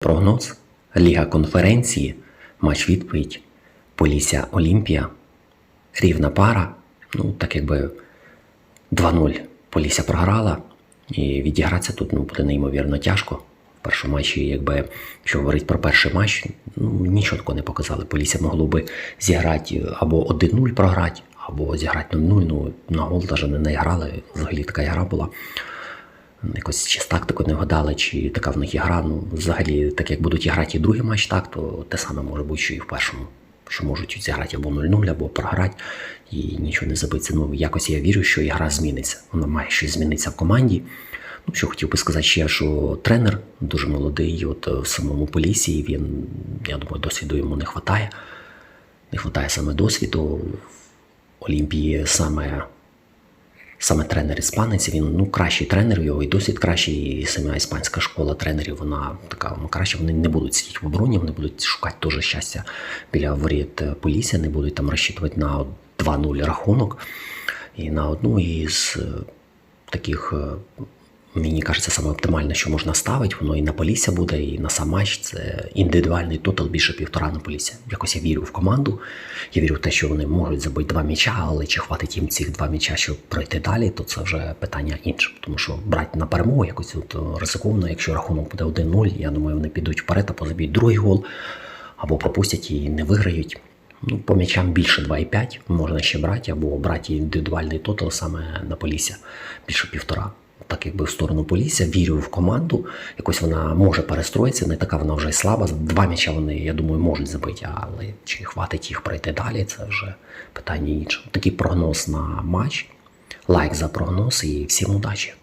Прогноз Ліга конференції, матч відповідь, Полісся Олімпія, рівна пара. Ну, так якби 2-0 Полісся програла, і відігратися тут ну, буде неймовірно тяжко. В першому матчі, якби, якщо говорити про перший матч, ну, нічого такого не показали. Полісся могло би зіграти або 1-0 програти, або зіграти 0-0. Ну, на гол навіть не наіграли. Взагалі така гра була якось чи з тактикою не вгадали, чи така в них ігра. Ну, взагалі, так як будуть грати і другий матч, так, то те саме може бути, що і в першому. Що можуть зіграти або 0-0, або програти і нічого не забиться. Ну, якось я вірю, що ігра зміниться. Вона має щось змінитися в команді. Ну, що хотів би сказати ще, що тренер дуже молодий, от е, в самому Полісі, він, я думаю, досвіду йому не вистачає. Не вистачає саме досвіду. В Олімпії саме саме тренер іспанець, він ну кращий тренер, його і досвід кращий, і сама іспанська школа тренерів, вона така ну, краще. Вони не будуть сидіти в обороні, вони будуть шукати теж щастя біля воріт е, Полісся, не будуть там розчитувати на 2-0 рахунок. І на одну із е, таких, е, мені кажеться, саме оптимальне, що можна ставити, воно і на Полісся буде, і на сам матч. Це індивідуальний тотал більше півтора на Полісся. Якось я вірю в команду. Я вірю в те, що вони можуть забити два м'яча, але чи хватить їм цих два м'яча, щоб пройти далі, то це вже питання інше. Тому що брати на перемогу якось от е, ризиковано, якщо рахунок буде 1-0, я думаю, вони підуть вперед, а позаб'ють другий гол, або пропустять і не виграють. Ну, по м'ячам більше 2,5 можна ще брати, або брати індивідуальний тотал саме на Полісся більше півтора. Так якби в сторону Полісся, вірю в команду. Якось вона може перестроїтися, не така вона вже слаба. Два м'яча вони, я думаю, можуть забити, але чи хватить їх пройти далі, це вже питання інше. Такий прогноз на матч. Лайк за прогноз і всім удачі!